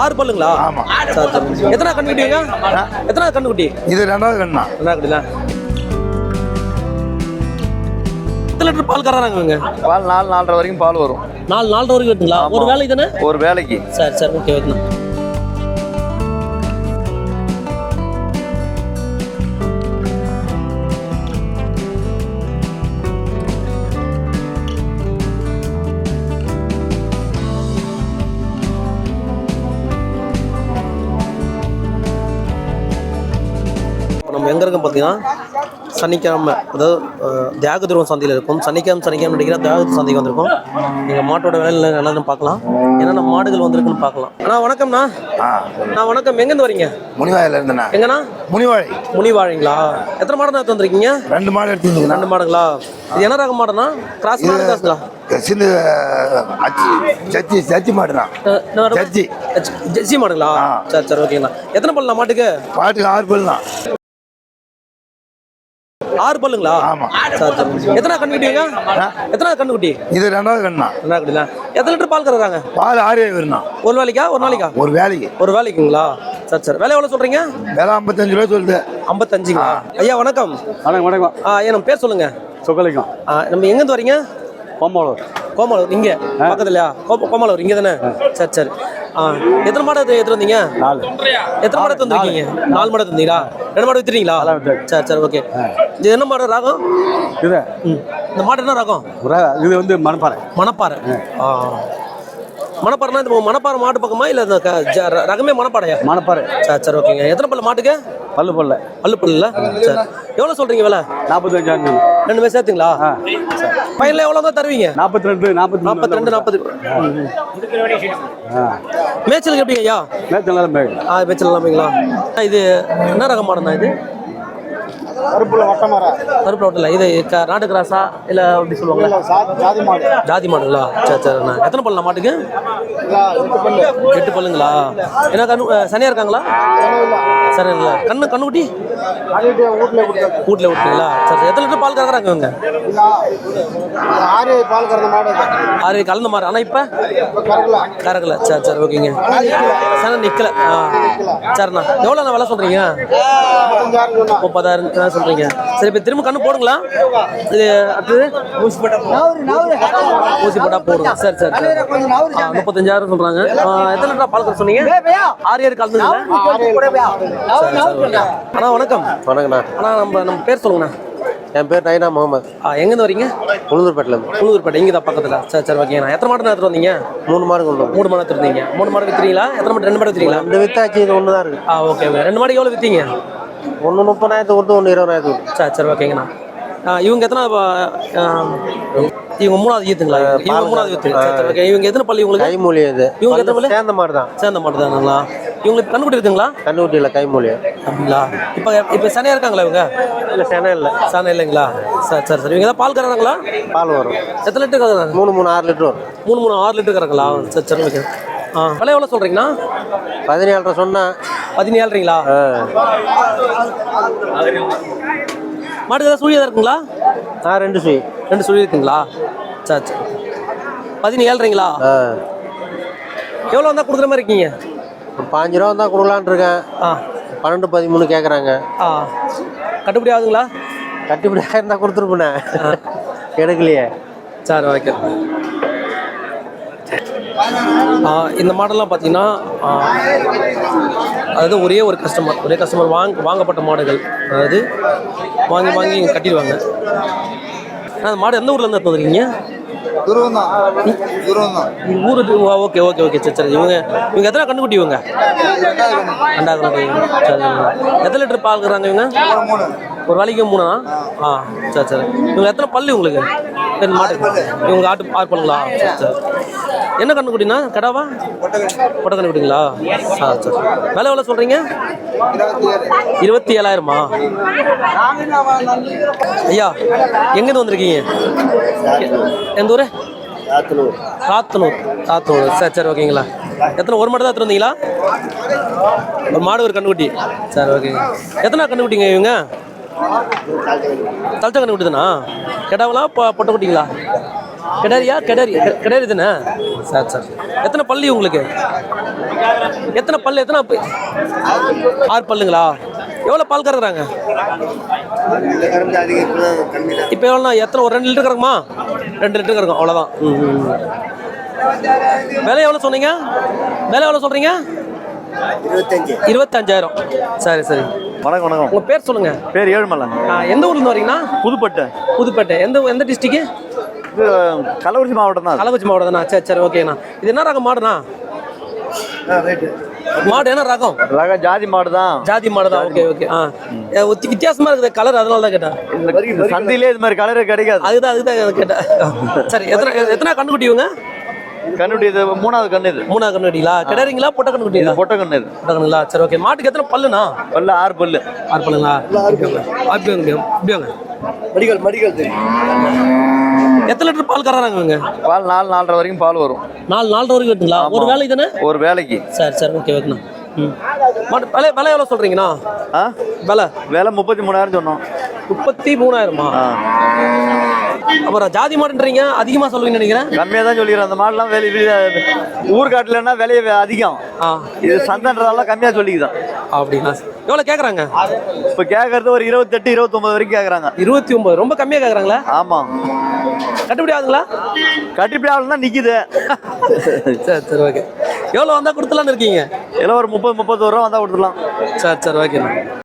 ஆறு பல்லுங்களா? எத்தனை கண்ணுக்குட்டிங்க எத்தனை கண்ணுக்குட்டி இது ரெண்டாவது கண்ணா. என்ன அப்படில எத்தனை லிட்டர் பால் இவங்க? பால் நாலு நாலரை வரைக்கும் பால் வரும். நாலு நாலு வரைக்கும் இருக்குங்களா ஒரு வேலை தானே? ஒரு வேலைக்கு. சரி சரி. Okay okay. எங்கே இருக்கோம் பார்த்தீங்கன்னா சனிக்கிழமை அதாவது அஹ், தியாகதுருவம் சந்தையில் இருக்கும். சனிக்கிழமை சனிக்கிழமை நடிக்கிற தியாகதுருவ சந்தைக்கு வந்திருக்கோம். நீங்கள் மாட்டோட வேலையில் நல்லா பார்க்கலாம். என்னென்ன மாடுகள் வந்திருக்குன்னு பார்க்கலாம். அண்ணா வணக்கம்ண்ணா. நான் வணக்கம். எங்கேருந்து வரீங்க? முனிவாயில இருந்தண்ணா. எங்கண்ணா? முனிவாழை. முனிவாழைங்களா? எத்தனை மாடு தான் வந்திருக்கீங்க? ரெண்டு மாடு எடுத்துருந்தீங்கண்ணா ரெண்டு மாடுங்களா? இது என்ன ரகம் மாடுண்ணா? கிராஸ் மாடு கிராஸ்ங்களா? சின்ன அச்சி சச்சி சச்சி மாடுதான் சச்சி. ஜெர்சி மாடுங்களா. சரி சரி ஓகேண்ணா. எத்தனை பல்லா மாட்டுக்கு? பாட்டுக்கு ஆறு பல் தான் ஆறு பல்லுங்களா? ஆமா. சரி எத்தனை கண்ணுக்குட்டிங்க எத்தனை கண்ணுக்குட்டி இது ரெண்டாவது கண்ணா. என்ன கட்டில எத்தனை லிட்டர் பால் கறக்குறாங்க? பால் ஆறே வருண்ணா ஒரு வேலைக்கா? ஒரு நாளைக்கா? ஒரு வேலைக்கு. ஒரு வேலைக்குங்களா? சரி சரி. வேலை எவ்வளோ சொல்கிறீங்க விலை ஐம்பத்தஞ்சு ரூபா சொல்லுது. ஐம்பத்தஞ்சுங்களா? ஐயா வணக்கம். வணக்கம் வணக்கம். ஆ ஏன் நம்ம பேர் சொல்லுங்க. சுகலிங்கம் ஆ நம்ம எங்கேருந்து வரீங்க? பொம்மாளூர் கோமலூர் இங்கே. பக்கத்துலையா? கோ கோமலூர் இங்கே தானே சரி சரி. எத்தனை மாடு எடுத்து எடுத்து வந்தீங்க? நாலு. எத்தனை மாடு எடுத்து வந்திருக்கீங்க? நாலு. மாடு எடுத்து வந்தீங்களா ரெண்டு மாடு வித்தாச்சு. சரி சரி ஓகே. இது என்ன மாடு ராகம் இது. இந்த மாடு என்ன ராகம் இது வந்து மணப்பாறை. மணப்பாறை. மணப்பாறைனா இந்த மணப்பாறை மாட்டு பக்கமா இல்லை ரகமே மணப்பாறையா? மணப்பாறை. சரி சரி ஓகேங்க. எத்தனை பல்ல மாட்டுக்கு? பல்லு பல்ல பல்லு பல்லுல சரி. எவ்வளோ சொல்கிறீங்க விலை? நாற்பத்தஞ்சாயிரம் ரெண்டு பேர் சேர்த்துங்களா? ஆ. பையனில் எவ்வளோ தான் தருவீங்க? நாற்பத்தி ரெண்டு நாற்பத்தி நாற்பத்தி ரெண்டு நாற்பது. ஆ. மேய்ச்சலுக்கு எப்படிங்க ஐயா? நேரம் பேர் ஆ மேய்ச்சல் எல்லாமேங்களா இது என்ன ரகம் மாடுண்ணா இது? கருப்புல வட்டமர கருப்பு ரோட்டில் இது நாட்டு கிராஸா? இல்லை அப்படி சொல்லுவாங்க ஜாதி மாடு. ஜாதி மாடுங்களா? சரி சரிண்ணா எத்தனை பல்லா மாட்டுக்கு? எட்டு பல்லு. எட்டு பல்லுங்களா? என்ன கண்ணு சனியா இருக்காங்களா? சரி இல்லை கண்ணு கண்ணுக்குட்டி? கட்டிட்டு வீட்டில் விட்டுங்களா? சரி எத்தனை லிட்டர் பால் கறக்குறாங்க இவங்க? ஆறு பால் கறந்த மாடு ஆறு கலந்த மாதிரி. ஆனால் இப்போ? கறக்கல. சரி சரி ஓகேங்க. சரி நிற்கல ஆ. சரிண்ணா எவ்வளோண்ணா விலை சொல்கிறீங்க முப்பதாயிரம் தான் சொல்கிறீங்க சரி இப்போ திரும்ப கண்ணு போடுங்களா? இது அடுத்தது? ஊசி போட்டா ஊசி போட்டா போடுங்க சரி சரி சரி. முப்பத்தஞ்சாயிரம் சொல்றாங்க. எத்தனை லிட்டர் பால் சொன்னீங்க? ஆறு சரி, ஓகே. அண்ணா வணக்கம். வணக்கண்ணா அண்ணா நம்ம நம்ம பேர் சொல்லுங்கண்ணா. என் பேர் நைனா முகமது. ஆ எங்கேருந்து வரீங்க? உளுந்தூர்பேட்டிலேருந்து புழுதூர்பேட்டை இங்கே தான் பக்கத்தில். சரி சரி ஓகேண்ணா எத்தனை மாடு எடுத்துட்டு வந்தீங்க? மூணு மாடு கொண்டு மூணு மாடு எடுத்துட்டு வந்தீங்க. மூணு மாடு வித்துறீங்களா? எத்தனை மாடு ரெண்டு மாடு வித்துறீங்களா? ரெண்டு வித்தாச்சு இது ஒன்று தான் இருக்கு. ஆ ஓகே ஓகே. ரெண்டு மாடு எவ்வளோ வித்தீங்க? ஒன்று முப்பதாயிரத்து கொடுத்து ஒன்று இருபதாயிரத்து கொடுத்து. சரி சரி ஓகேங்கண்ணா இவங்க எத்தனை இவங்க மூணாவது ஈத்துங்களா? இவங்க மூணாவது ஈத்து. இவங்க எத்தனை பள்ளி உங்களுக்கு கைமூலி இது இவங்க எத்தனை பல்லு? சேர்ந்த மாடு தான் சேர்ந்த மாட்டு தானுங்களா இவங்களுக்கு கண்ணுக்குட்டி இருக்குங்களா? கண்ணுக்குட்டி இல்லை கைமூலி அப்படிங்களா? இப்போ இப்போ சனியாக இருக்காங்களா இவங்க? இல்லை சென இல்லை. சனை இல்லைங்களா? சரி சரி சரி. இவங்க தான் பால் கறக்குறாங்களா? பால் வரும். எத்தனை லிட்டர் கறக்குறாங்க? மூணு மூணு ஆறு லிட்டர் வரும். மூணு மூணு ஆறு லிட்டர் கறக்குங்களா? சரி சரி ஓகே விலை எவ்வளோ சொல்கிறீங்கண்ணா பதினேழரை சொன்னேன் பதினேழுறீங்களா? ஆ. மாடு ஏதாவது சுழி ஏதாவது இருக்குங்களா? ஆ ரெண்டு சுய் ரெண்டு சுழி இருக்குங்களா? சரி சரி. பதினேழுறீங்களா? ஆ. எவ்வளோ வந்தால் கொடுக்குற மாதிரி இருக்கீங்க? பாஞ்சு ரூபா தான் கொடுக்கலான்னு இருக்கேன். ஆ. பன்னெண்டு பதிமூணு கேட்குறாங்க ஆ. கட்டுப்படி ஆகுதுங்களா? கட்டுப்படி ஆயிருந்தா கொடுத்துருப்பேனே. எடுக்கலையே. சரி ஓகே. இந்த மாடெல்லாம் பார்த்தீங்கன்னா அதாவது ஒரே ஒரு கஸ்டமர் ஒரே கஸ்டமர் வாங்க வாங்கப்பட்ட மாடுகள். அதாவது வாங்கி வாங்கி இங்க கட்டிடுவாங்க. அந்த மாடு எந்த ஊர்லேருந்து எடுத்து வந்துருக்கீங்க? துருவம் தான் துருவம் தான் ஊர் ஓகே ஓகே ஓகே. சரி சரி. இவங்க இவங்க எத்தனை கண்டுக்குட்டி இவங்க? ரெண்டாவது கண்டுக்குட்டி சரி. எத்தனை லிட்டர் பால் கறக்குறாங்க இவங்க? ஒரு வேலைக்கு மூணா? ஆ சரி சரி. இவங்க எத்தனை பல்லு உங்களுக்கு? மாட்டு இவங்க ஆட்டு ஆறு பல்லுங்களா? சரி சரி. என்ன கண்டுக்குட்டினா கடாவா? பொட்டை கண்டுக்குட்டிங்களா ஆ சரி விலை எவ்வளோ சொல்கிறீங்க இருபத்தி ஏழாயிரமா? ஐயா எங்கேருந்து வந்திருக்கீங்க? எந்த ஊர்? காத்தனூர். காத்தனூர். சரி சரி ஓகேங்களா. எத்தனை ஒரு மாடு தான் எடுத்துருந்தீங்களா ஒரு மாடு ஒரு கண்ணுக்குட்டி சரி ஓகேங்க எத்தனை கண்ணுக்குட்டிங்க இவங்க? தலச்ச கண்ணுக்குட்டி தானா கெடாவலா பொட்டை குட்டிங்களா? கெடாரியா கெடாரி கெடாரி தானே? சரி சரி. எத்தனை பள்ளி உங்களுக்கு? எத்தனை பல்லு எத்தனை ஆறு பல்லுங்களா? எவ்வளோ பால் கறக்குறாங்க? இப்போ எவ்வளோண்ணா? எத்தனை ஒரு ரெண்டு லிட்டர் கறக்குமா? ரெண்டு லிட்டர் கறக்கும் அவ்வளோதான். விலை எவ்வளோ சொன்னீங்க? விலை எவ்வளோ சொல்கிறீங்க இருபத்தஞ்சு இருபத்தஞ்சாயிரம். சரி சரி. வணக்கம் வணக்கம். உங்கள் பேர் சொல்லுங்கள் பேர் ஏழுமலை எந்த ஊர்லேருந்து வரீங்கண்ணா? புதுப்பட்டு. புதுப்பேட்டை. எந்த எந்த டிஸ்ட்ரிக்கு இது கள்ளக்குறிச்சி மாவட்டம் தான் கள்ளக்குறிச்சி மாவட்டம் தானே? சரி சரி ஓகேண்ணா. இது என்ன ரகம் மாடுண்ணா? மாடு என்ன ரகம்? ரக ஜாதி மாடு தான். ஜாதி மாடு தான். Okay okay. ஆ. வித்தியாசமா இருக்குது கலர் அதனால தான் கேட்டேன். இந்த சந்தையிலே இது மாதிரி கலரே கிடைக்காது. அதுதான் அதுதான் கேட்டேன். சரி எத்தனை எத்தனை கண்ணுக்குட்டி இவங்க? கண்ணுடி இது மூணாவது கண்ணு இது. மூணா கண்ணுக்குட்டிங்களா? கிடறீங்களா? பொட்டை கண்ணுக்குட்டிங்களா? இது பொட்டை கண்ணு இது. பொட்டை கண்ணுங்களா? சரி ஓகே. மாட்டுக்கு எத்தனை பல்லுண்ணா? பல்லு ஆறு பல்லு. ஆறு பல்லுங்களா? அப்படிங்க அப்படிங்க மெடிக்கல் மெடிக்கல் எத்தனை லிட்டர் பால் இவங்க? பால் நாலு நாலரை வரைக்கும் பால் வரும். நாலு நாலு வரைக்கும் இருக்குங்களா ஒரு வேலை தானே? ஒரு வேலைக்கு. சரி சரி ஓகே ஓகேண்ணா விலை விலை எவ்வளோ சொல்கிறீங்கண்ணா ஆ? விலை? வேலை முப்பத்தி மூணாயிரம் சொன்னோம். முப்பத்தி மூணாயிரமா? அப்புறம் ஜாதி மாடுன்றீங்க அதிகமாக சொல்லுவீங்கன்னு நினைக்கிறேன். கம்மியாக தான் சொல்லிக்கிறேன் அந்த மாடுலாம் வெளி வெளி- ஊர் காட்டுலன்னா விலையை வே- அதிகம். இது சந்தைன்றதால கம்மியாக சொல்லிக்குதான். அப்படிங்களா? எவ்வளோ கேட்குறாங்க இப்போ கேட்கறது ஒரு இருபத்தெட்டு இருபத்தொம்பது வரைக்கும் கேட்குறாங்க இருபத்தி ஒன்பது. ரொம்ப கம்மியாக கேட்குறாங்களா ஆமாம் கட்டுப்படி ஆகுதுங்களா? கட்டிப்பிடி ஆள் தான் நிற்கிது சரி சரி ஓகே. எவ்வளோ வந்தால் கொடுத்துலான்னு இருக்கீங்க? எல்லாம் ஒரு முப்பது முப்பத்தோரு ரூபா வந்தால் கொடுத்துடலாம். சரி சரி ஓகேண்ணா